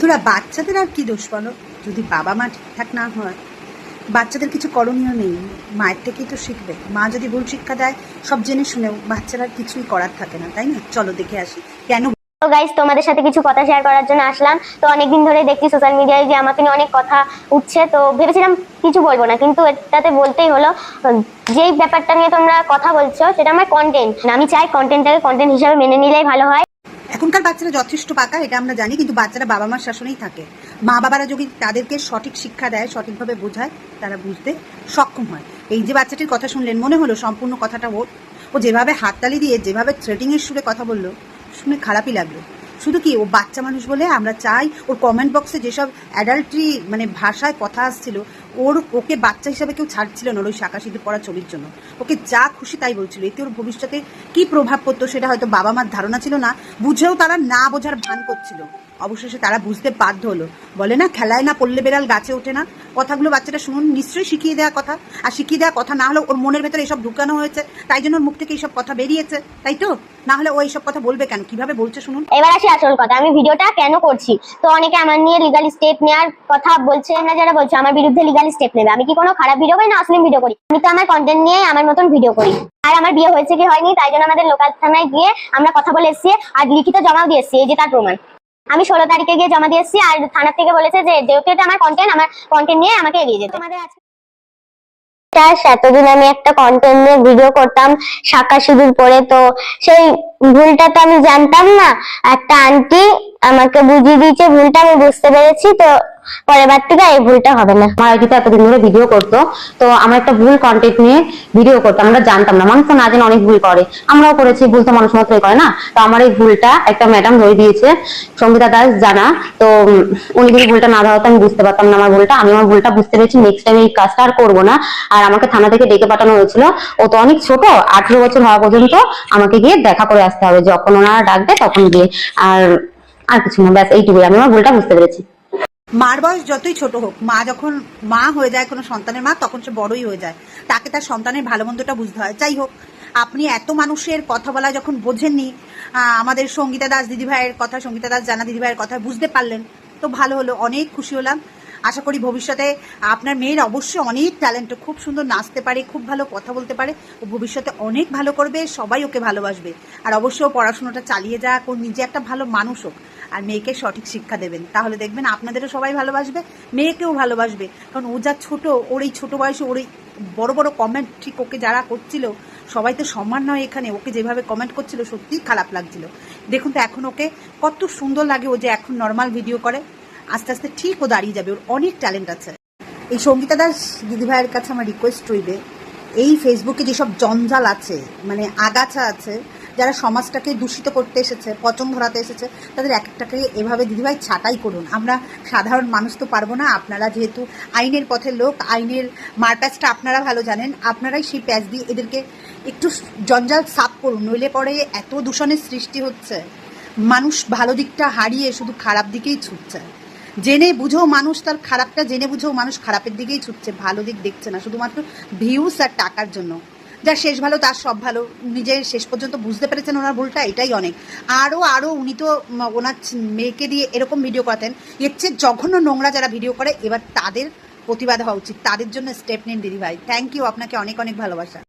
বন্ধুরা, বাচ্চাদের আর কি দোষ বলো? যদি বাবা মা ঠিকঠাক না হয়, বাচ্চাদের কিছু করণীয় নেই। মায়ের থেকেই তো শিখবে। মা যদি ভুল শিক্ষা দেয়, সব জেনে শুনেও বাচ্চারা কিছুই করার থাকে না, তাই না? চলো দেখে আসি। কেন তো গাইস তোমাদের সাথে কিছু কথা শেয়ার করার জন্য আসলাম। তো অনেকদিন ধরে দেখছি সোশ্যাল মিডিয়ায় যে আমাকে নিয়ে অনেক কথা উঠছে। তো ভেবেছিলাম কিছু বলব না, কিন্তু এটাতে বলতেই হলো যেই ব্যাপারটা নিয়ে তোমরা কথা বলছো, সেটা আমার কন্টেন্ট আমি চাই কন্টেন্টটাকে কন্টেন্ট হিসাবে মেনে নিলেই ভালো হয়। এখনকার বাচ্চারা যথেষ্ট পাকা, এটা আমরা জানি, কিন্তু বাচ্চারা বাবা মার শাসনেই থাকে। মা বাবারা যদি তাদেরকে সঠিক শিক্ষা দেয়, সঠিকভাবে বোঝায়, তারা বুঝতে সক্ষম হয়। এই যে বাচ্চাটির কথা শুনলেন, মনে হলো সম্পূর্ণ কথাটা ওর ও যেভাবে হাততালি দিয়ে, যেভাবে থ্রেটিংয়ের সুরে কথা বলল, শুনে খারাপই লাগল। শুধু কি, ও বাচ্চা মানুষ বলে আমরা চাই, ওর কমেন্ট বক্সে যেসব অ্যাডাল্ট্রি মানে ভাষায় কথা আসছিল ওর, ওকে বাচ্চা হিসাবে কেউ ছাড়ছিল না ওই শাখা সিঁদুর পড়া ছবির জন্য। ওকে যা খুশি তাই বলছিল। এতে ওর ভবিষ্যতে কি প্রভাব পড়তো সেটা হয়তো বাবা মার ধারণা ছিল না, বুঝেও তারা না বোঝার ভান করছিল। অবশেষে তারা বুঝতে বাধ্য হলো। বলে, না, খেলায় না পড়লে বেড়াল গাছে ওঠে না। কথাগুলো বাচ্চাটা শুনুন, নিশ্চয়ই শিখিয়ে দেওয়া কথা। আর শিখিয়ে দেওয়া কথা না হলে ওর মনের ভেতরে এসব ঢুকানো হয়েছে। তাই জন্য মুখ থেকে এইসব কথা বেরিয়েছে। তাই তো? না হলে ও এইসব কথা বলবে কেন? কীভাবে বলছে শুনুন? এবার আসি আসল কথা। আমি ভিডিওটা কেন করছি? তো অনেকে আমার নিয়ে লিগাল স্টেপ নেওয়ার কথা বলছে। আমরা যারা বলছো আমার বিরুদ্ধে লিগাল স্টেপ নেবে, আমি কি কোনো খারাপ ভিডিও করি না অশ্লীল ভিডিও করি? আমি তো আমার কন্টেন্ট নিয়ে আমার মতন ভিডিও করি। আর আমার বিয়ে হয়েছে কি হয়নি, তাই জন্য আমাদের লোকাল থানায় গিয়ে আমরা কথা বলে এসেছি আর লিখিত জমাও দিয়ে এসেছি। এই যে তার প্রমাণ। আমি ষোলো তারিখে গিয়ে জমা দিয়ে এসেছি আর থানার থেকে বলেছে যে যেহেতু এটা আমার কন্টেন্ট আমার কন্টেন্ট নিয়ে আমাকে এগিয়ে যেতে। আমাদের আজকে টাস এতদিন আমি একটা কন্টেন্ট নিয়ে ভিডিও করতাম শাখা সিঁদুর পরে তো সেই ভুলটা তো আমি জানতাম না। একটা আন্টি আমাকে বুঝিয়ে দিয়েছে ভুলটা আমি বুঝতে পেরেছি তো পরের বার থেকে এই ভুলটা হবে না। আমার আইডিতে এতদিন ধরে ভিডিও করতো। তো আমরা একটা ভুল কন্টেন্ট নিয়ে ভিডিও করতাম। আমরা জানতাম না। মানুষ তো না জানে অনেক ভুল করে। আমরাও করেছি, ভুল তো মানুষ মাত্রই করে না। তো আমার এই ভুলটা একটা ম্যাডাম ধরে দিয়েছে, সঙ্গীতা দাস জানা। তো উনি যদি ভুলটা না ধরতো, আমি বুঝতে পারতাম না আমার ভুলটা। আমি আমার ভুলটা বুঝতে পেরেছি। নেক্সট টাইম এই কাজটা আর করব না। আর আমাকে থানা থেকে ডেকে পাঠানো হয়েছিল। ও তো অনেক ছোট। আঠেরো বছর হওয়া পর্যন্ত আমাকে গিয়ে দেখা করে আসতে হবে। যখন ওনারা ডাকবে, তখন গিয়ে। আর আর কিছু না। ব্যাস, এইটুকুই। আমি আমার ভুলটা বুঝতে পেরেছি। মার বয়স যতই ছোট হোক, মা যখন মা হয়ে যায় কোনো সন্তানের মা, তখন সে বড়ই হয়ে যায়। তাকে তার সন্তানের ভালো মন্দটা বুঝতে হয়। যাই হোক, আপনি এত মানুষের কথা বলা যখন বোঝেননি আমাদের সঙ্গীতা দাস দিদিভাইয়ের কথা, সঙ্গীতা দাস জানা দিদিভাইয়ের কথা বুঝতে পারলেন, তো ভালো হলো, অনেক খুশি হলাম। আশা করি ভবিষ্যতে আপনার মেয়ের অবশ্যই অনেক ট্যালেন্ট খুব সুন্দর নাচতে পারে, খুব ভালো কথা বলতে পারে, ও ভবিষ্যতে অনেক ভালো করবে, সবাই ওকে ভালোবাসবে। আর অবশ্যই পড়াশোনাটা চালিয়ে যাক, ও নিজে একটা ভালো মানুষ হোক। আর মেয়েকে সঠিক শিক্ষা দেবেন। তাহলে দেখবেন আপনাদেরও সবাই ভালোবাসবে, মেয়েকেও ভালোবাসবে। কারণ ও যা ছোট, ওর এই ছোট বয়সে ওর এই বড় বড় কমেন্ট ঠিক ওকে যারা করছিল, সবাই তো সম্মান নয় এখানে। ওকে যেভাবে কমেন্ট করছিল, সত্যিই খারাপ লাগছিল। দেখুন তো, এখন ওকে কত সুন্দর লাগে ও যে এখন নর্মাল ভিডিও করে। আস্তে আস্তে ঠিক ও দাঁড়িয়ে যাবে, ওর অনেক ট্যালেন্ট আছে। এই সঙ্গীতা দাস দিদিভাইয়ের কাছে আমার রিকোয়েস্ট রইবে, এই ফেসবুকে যেসব জঞ্জাল আছে মানে আগাছা আছে যারা সমাজটাকে দূষিত করতে এসেছে, পচন ধরাতে এসেছে, তাদের এক একটাকে এভাবে দিদিভাই ছাঁটাই করুন। আমরা সাধারণ মানুষ তো পারব না, আপনারা যেহেতু আইনের পথের লোক, আইনের মারপ্যাচটা আপনারা ভালো জানেন, আপনারাই সেই প্যাচ দিয়ে এদেরকে একটু জঞ্জাল সাফ করুন, নইলে পরে এত দূষণের সৃষ্টি হচ্ছে। মানুষ ভালো দিকটা হারিয়ে শুধু খারাপ দিকেই ছুটছে। জেনে বুঝেও মানুষ তার খারাপটা, জেনে বুঝেও মানুষ খারাপের দিকেই ছুটছে। ভালো দিক দেখছে না, শুধুমাত্র ভিউস আর টাকার জন্য। যার শেষ ভালো, তার সব ভালো। নিজের শেষ পর্যন্ত বুঝতে পেরেছেন ওনার ভুলটা, এটাই অনেক। আরও আরও উনি তো ওনার মেয়েকে দিয়ে এরকম ভিডিও করাতেন, এর চেয়ে জঘন্য নোংরা যারা ভিডিও করে, এবার তাদের প্রতিবাদ হওয়া উচিত। তাদের জন্য স্টেপ নিন দিদিভাই। থ্যাংক ইউ আপনাকে অনেক অনেক ভালোবাসা।